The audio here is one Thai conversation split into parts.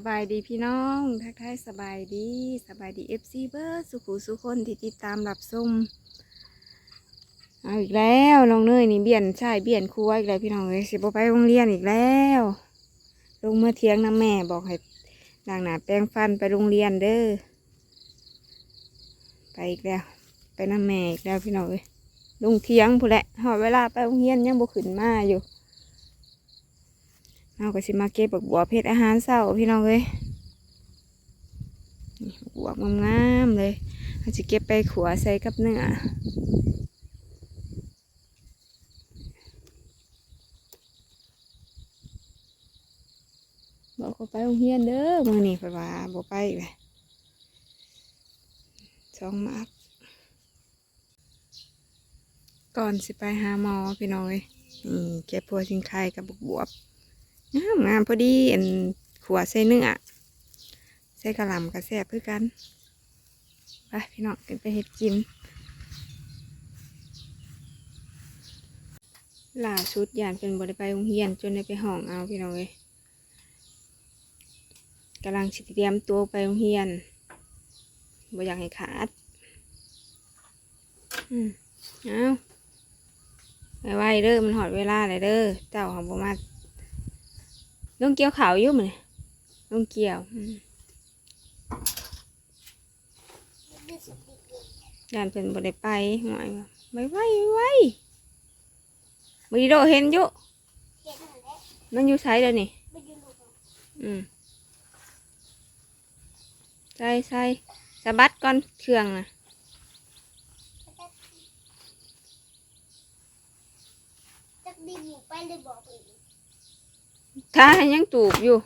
สบายดีพี่น้องทักทายสบายดีสบายดีเอฟซีเบอร์สุขุสุคนที่ติดตามรับชมเอาอีกแล้วน้องเนยนี่เบียนใช่เบียนครัวอีกแล้วพี่น้องเลยสิบไปโรงเรียนอีกแล้ว ลงเมื่อเที่ยงน้ำแม่บอกให้ล้างหนาแปรงฟันไปโรงเรียนเด้อไปอีกแล้ว ไปน้ำแม่อีกแล้วพี่น้องเลยลงเที่ยงพูนแหละหอดเวลาไปโรงเรียนยังบ่ขึ้นมาอยู่ เอาก็สิมาเก็บบักบัวเพชรอาหารเศร้าพี่น้องเลยบักบัวงามๆเลยเอาจะเก็บไปขัวใส่กับเนื้อบอกเขาไปโรงเรียนเด้อมือนี่ไปว่าบอกไปอีกเลยสองมาร์กก่อนสิไปหาหมอพี่น้อยนี่เก็บพัวสิงไข่กับบักบวบ งามงามพอดีอันขัวใส่เนื้อใส่กระหล่ำกระแซบเพื่อกันไปพี่น้องกันไปเห็ดกินล่าสุดยานเป็นบริไปโรงเรียนจนได้ไปห้องเอาพี่น้องเลยกำลังเตรียมตัวไปโรงเรียนบ่อยากให้ขาดอืมเอาไว้ๆเด้อมันหอดเวลาเลยเด้อเจ้าของบ่มา ลงเกี่ยวขาวอยู่มั้ยลงเกี่ยวอืมยานเป็นบ่ได้ไปหน่อยว่ไปไว้ไว้มีโดเห็นอยู่มันอยู่ใช้เดี๋ยนี้อืมใส่ใส่สะบัดก่อนเครื่องนะจักดินอยู่ไปเลยบอกอีก ถ้ายังตูบอยู่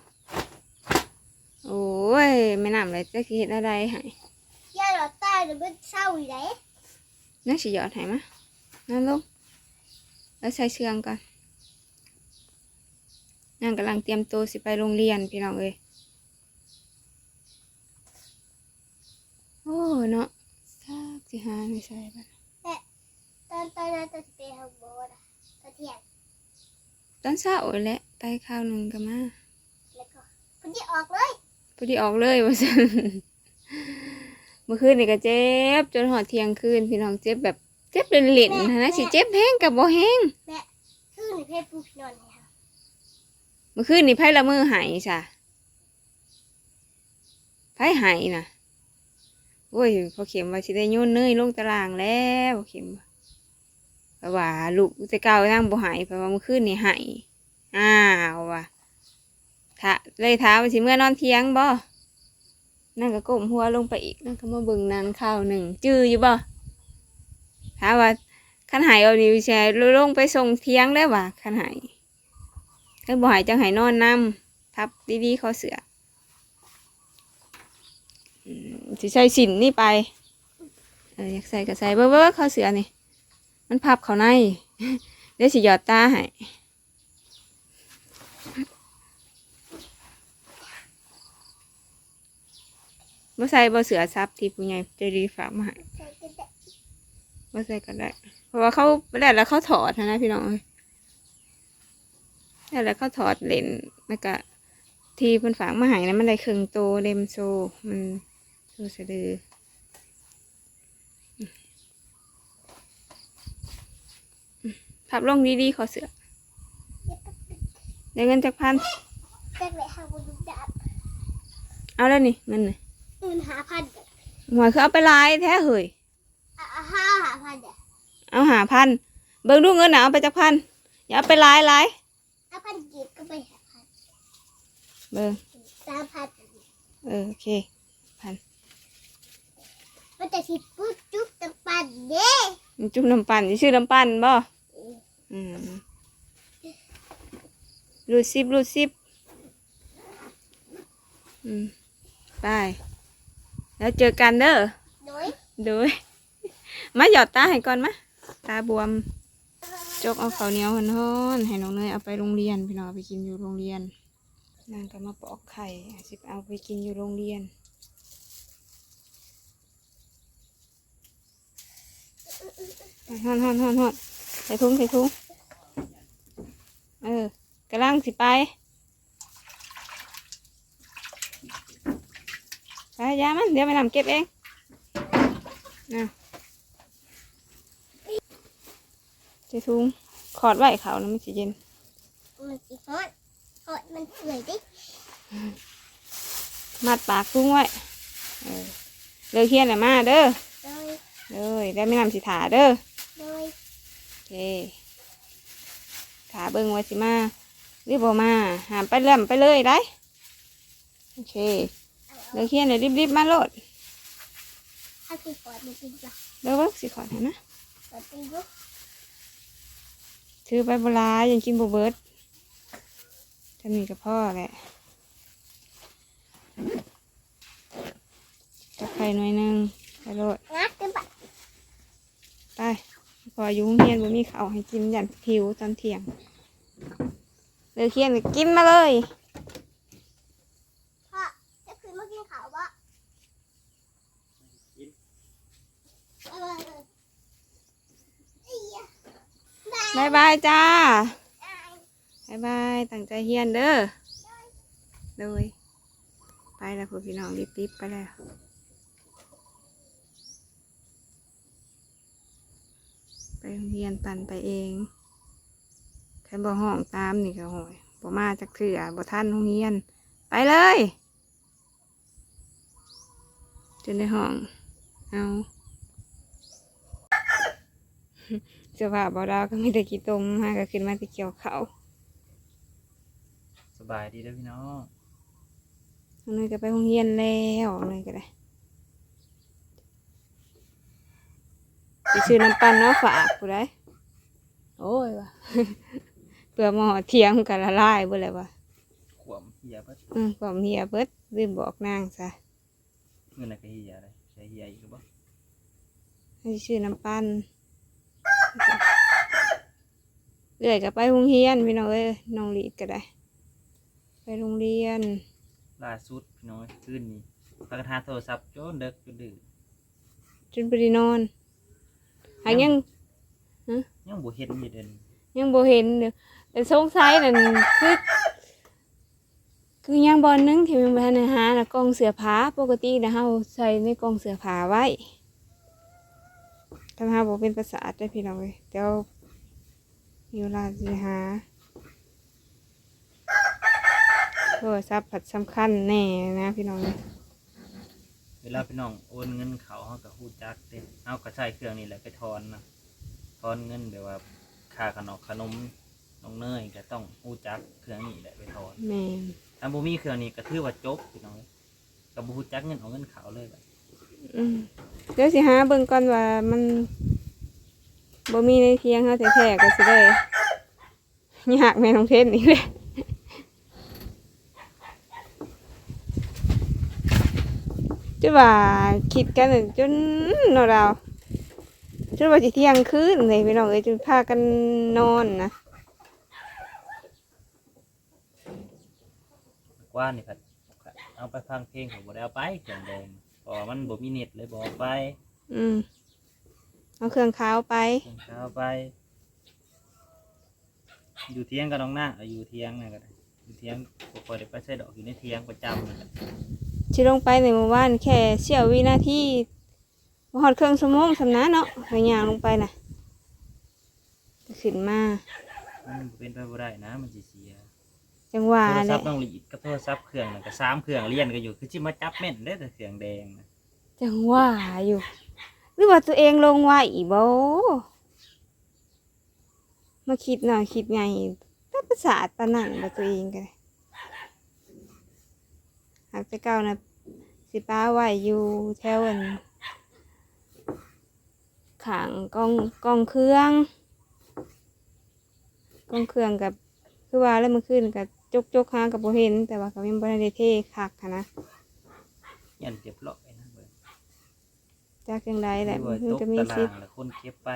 โอ้ยไม่นำอะไรจะคิดอะไรให้ย่าเราตายเดี๋ยวมันเศร้าอีกไหนนั่นสิหยอดให้มะนั่นลงแล้วใส่เชืองก่อนนั่งกำลังเตรียมตัวสิไปโรงเรียนพี่น้องเอ้ยโอ้เนาะซากสิหาไม่ใส่บ้านตอนตอนนั้นตอนที่ไปทำโบสถ์อะตอนเที่ยง ตอนเช้าแหละไปข้าวหนึ่งก็มาแล้วก็พอดีออกเลยพอดีออกเลยว่าซั่นเมื่อคืนนี่ก็เจ็บ จนหอดเที่ยงคืนพี่น้องเจ็บแบบเจ็บเล่นๆนะสิเจ็บแห้งกับบ่แห้งคือหนูเพชรปูพี่นอนเนี่ยค่ะเมื่อคืนนี่ไพ่ละมือหายจ้ะไพ่หายนะโอ้ยพอเข็มว่าสิได้โยนเนยลงตารางแล้วเข็มว่า เพราะว่าลูกแต่เก่านั่งบ่หายเพราะว่าเมื่อคืนนี่หายอ้าวว่ะถ้าเลยท้ามว่าสิเมื่อนอนเที่ยงบ่นั่งก็ก้มหัวลงไปอีกนั่งก็มาเบิ่งนางข้าวหนึ่งจื้ออยู่บ่ถามว่าขันหายเอานิวแชร์ลงไปส่งเที่ยงได้ว่ะขันหายถ้าบ่หายจังหายนอนนำทับดีๆเขาเสือสิใส่สินนี่ไปเอออยากใส่ก็ใส่เบ้อเบ้อเขาเสือนี่ มันพับเขาในเดี๋ยวสิหยอดตาให้บ่ใส่บ่เสือซับที่ผู้ใหญ่ใจดีฝากมาให้ใส่ก็ได้บ่ใส่ก็ได้ เพราะว่าเขาแล้วแล้วเขาถอดนะพี่น้องเอ้ยแล้วเขาถอดเลนแล้วก็ที่เพิ่นฝากมาให้นะมันได้ครึ่งโตเลมโซมันโซสะดืออืมอืม พับลงดีๆขอเสือได้เงินจากพันจักเลยหาบุญดับเอาแล้วนี่เงินนี่เงินหาพันเด้อหวยคือเอาไปหลายแท้เฮ้ยอะอะห้าหาพันเด้อเอาหาพันเบิ่งดูเงินนะเอาไปจากพันอย่าเอาไปหลายหลายเอาพันกีบก็ไปหาพันเบิ่งสามพันเออโอเคมันจะสิปุ๊บจุ๊บตังปันเด้มันจุ่มน้ำปั่นสิชื่อน้ำปั่นบ่อืมรู ดซิบรูดซิบอืมไป แล้วเจอกันเด้อโดยโดยมาหยอดตาให้ก่อนมะตาบวม จกเอาข้าวเหนียวฮ้อนๆให้น้องเนยเอาไปโรงเรียนพี่น้องเอาไปกินอยู่โรงเรียนนางก็มาปอกไข่สิเอาไปกินอยู่โรงเรียนฮอนฮอนฮอนฮอนใส่ถุงใส่ถุงเออ กำลังสิไปไปยามัน เดี๋ยวไปนำเก็บเองนะจะทุงขอดไว้เขานะมันจะเย็น มันสิฮอดฮอดมันเปื่อยดิมัดปากทุงไว้เออเลยเคียนแหละมาเด้อโดยเลยได้ไม่นำสิถาเด้อโดยโอเคถาเบิ่งว่าสิมา หรือบ่มา หามไปเริ่มไปเลยได้โอเคเอาเลยเคียนเลยวรีบๆมาโลดเอาสิกอดมันกินปลาเด้อเบิ่งสิขอดให้นะกอดเป็นยุกถือไปโบราณยังกินบเบิร์ดทำนี่กับพ่อแหละจะไข่หน่อยหนึงไปโลดงัดกันปไปพออยู่โรงเรียนบ่มีข้าวให้กินยันหิวตอนเที่ยง เลยเคียนก็กินมาเลยพ่อจะคืนมากินข้าวบ่เออเอียบายบายจ้าบายบายตั้งใจเฮียนเด้อเลยไปแล้วพี่น้องรีบๆไปแล้วไปโรงเรียนปันไปเอง ครบอกห้องตามนี่ก็โหยบ่มาจากเถื่อบ่ท่านโรงเรียน ไปเลยจนในห้อง เอาเสื้อผ้าบ่ดาวก็ไม่ได้กี่ตมมาก็ขึ้นมาที่เกี่ยวเขาสบายดีเด้อพี่น้องน้องเนยก็ไปโรงเรียนแล้วน้องเนยก็ได้ไปซื้อน้ำปั่นเนาะฝากผู้ใดโอ้ยว่ะ เปลือกหม้อเทียงกันละลายเบ่เลยว่ะขวมเฮียเบิดอืมผมเฮียเบิดลืมบอกนางซะเงินอะไรก็เฮียเลยใช้เฮียอีกหรือเปล่าให้ซื้อน้ำปั่นเรื่อยก็ไปโรงเรียนพี่น้องเอ้ยน้องลีดก็ได้ ไปโรงเรียนล่าสุดพี่น้องขึ้นนี่พากระทาโทรศัพท์จนเด็กจนดื้อจนไปได้นอนหายังยังบ่เห็นอยู่เด่นยังบ่เห็นเด้อ แต่สงสัยนั่นคือคือยังบอลนึงที่มันพันหาน่ะกองเสือผาปกตินะเฮาใส่ในกองเสือผาไว้ถ้าหาบ่เป็นประสาทได้พี่น้องเอ้ยเดี๋ยวมีเวลาสิหาโทรศัพท์ผัดสำคัญแน่นะพี่น้องเอ้ยเวลาพี่น้องโอนเงินเขาเขาก็ฮู้จักเด้เอาก็ใช้เครื่องนี่แหละไปถอนนะถอนเงินแบบว่าค่าขนมขนม น้องเนยก็ต้องฮู้จักเครื่องนี่แหละไปถอนแม่นถ้าบ่มีเครื่องนี้ก็ถือว่าจบพี่น้องก็บ่ฮู้จักเงินเอาเงินเขาเลยบัดอืมเดี๋ยวสิหาเบิ่งก่อนว่ามันบ่มีในเทียงเฮาแท้ๆก็สิได้ยากแม่น้องเพชรนี่แหละจนว่าคิดกันน่ะจนเนาะเราจนว่าสิเที่ยงคืนเลยพี่น้องเอ้ยจนพากันนอนนะ ว่านี่ก็เอาไปฟังเพลงเขาบ่ได้เอาไปเครื่องแดงเพราะว่ามันบ่มีเน็ตเลยบ่เอาไปอืมเอาเครื่องขาวไปเครื่องเขาเอาไป อยู่เทียงกับน้องหน้าเอาอยู่เทียงน่ะก็ได้อยู่เทียงบ่ค่อยได้ไปใส่ดอกอยู่ในเทียงประจำนั่นแหละชิลงไปในหมู่บ้านแค่เสี้ยววินาทีบ่ฮอดเครื่องสมองสำนักเนาะหายางลงไปน่ะก็ขึ้นมามันบ่เป็นไปบ่ได้นะมันสิเสีย จังหวะโทรแหศัละพท์น้องหลีดกับโทรศัพท์เครื่องน่ะก็สามเครื่องเรียนกันอยู่คือสิมาจับแม่นได้แต่เครื่องแดงน่ะจังหวะอยู่ หรือว่าตัวเองลงไว้อีบ่มาคิดหน่อยคิดไงถ้าประสาทปานนั่นบ่ตัวเองก็ได้หากแต่เก่านะสิป้าไว้อยู่แถวอันขางกองกองเครื่องกองเครื่องกับคือว่าแล้วเมื่อคืนกับ จกจกหากับโบเห็น แต่ว่าก็ยังบ่ได้เท่คักหั้นนะยันเก็บล็อกไว้นะเบิ่งจากจังไดแหละหรือมัว่านตกก็มีตาสิราทธิ์งแล้วคนเก็บไป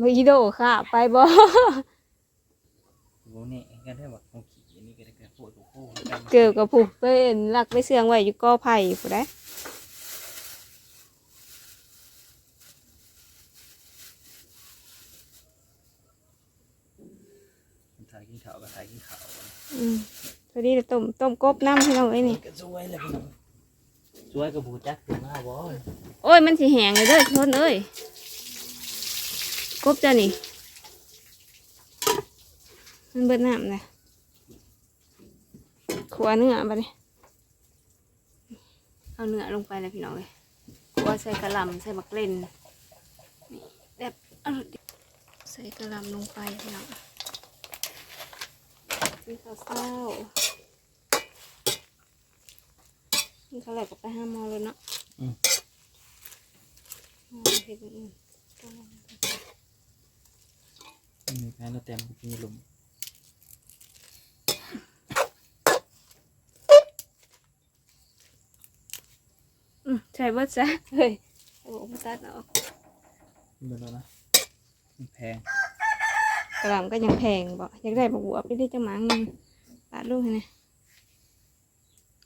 บ่อีโดค่ะ ไปบ่ บ่นี่กันได้ว่าของขี้อันนี้ก็ได้ก็โคตรโคตรกัน เกิดกับผูกเป็นลักไปเสื่องไว้อยู่กอไผ่ผู้ใด ถ่ายกินข้าวก็ถ่ายกินข้าว อืมพอดีเลยต้มต้มกบน้ำให้น้องเอ้ยนี่ก็สวยเลยพี่น้องสวยกับบูจักถึงมาบ่โอ้ยมันสิแหงเลยเด้อทนเอ้ยกบจ้ะนี่มันเบิดน้ำเลยขัวเนื้อไปเลยเอาเนื้อลงไปเลยพี่น้องเลยขัวใส่กระหล่ำใส่บักเล่นนี่แบบอร่อยดีใส่กระหล่ำลงไปพี่น้อง นี่ข้าวเศร้านี่เขาวแหลกก็ไปห้าโมอเลยเนาะอืมอ๋อเฮ็ดอย่างอื่นมีแฟนเราเต็มมีลมอืมใช่เบิดซะเฮ้ยโอ้โหตัดออกมันแล้วนะมันแพง กระหล่ำก็ยังแพงบ่อยากได้บักบัวไปได้จังหมังหนึงปาดลูกให้นะ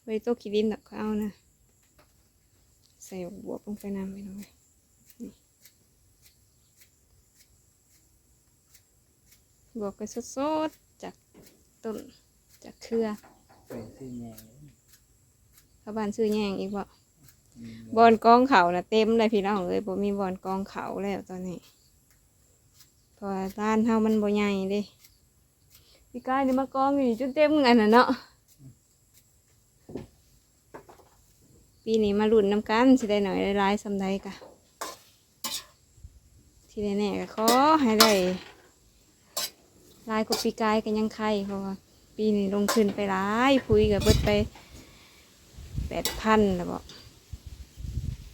ไปโต๊ะขี้ดินดอกเขาเอานะ ใส่บักบัวลงไปน้ำไปหน่อยนี่บวกไปสดๆจากต้นจากเครือเป็นซื้อแยงเลยเข้าบ้านซื้อแยงอีกบ่อืมบอนกองเขานะเต็มเลยพี่น้องเอ้ยบ่มีบอนกองเขาแล้วตอนนี้ เพอร้านเฮามันบ่ใหญ่เด้พี่กายนี่มากองอยู่จนเต็มอันน่ะเนาะปีนี้มาลุ้นน้ำกันสิได้หน่อยได้หลายสำใดกะที่แน่ๆก็ขอให้ได้หลายกว่าปีกายกันยังไข่เพราะว่าปีนี้ลงทุนไปหลายคุยกับเบิดไปแปดพันแล้วบอก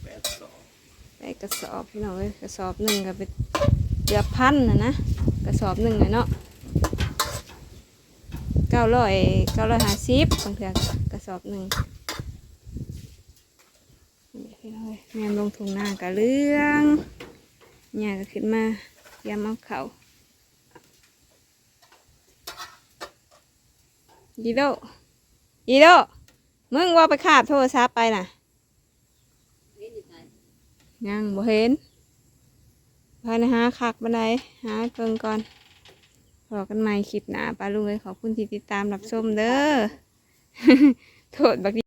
แปดสองได้กระสอบพี่น้องเอ้ยกระสอบหนึ่งก็เป็นเกือบพันนะนะกระสอบหนึ่งเลยเนาะเก้าร้อยเก้าร้อยห้าสิบบางเทือกระสอบหนึ่งนี่พี่น้องเอ้ยแม่ลงถุงหน้ากะเรื่องเนี่ยก็ขึ้นมาเตรียมเอาเขายีโดยีโดมึงว่าไปขาบโทรศัพท์ไปน่ะยังบ่เห็น พอนะฮะคักบันไดหาเพิ่งก่อนพอกันใหม่คลิปหน้าปลาลุงเลยขอบคุณที่ติดตามรับชมเด้อโทษบัก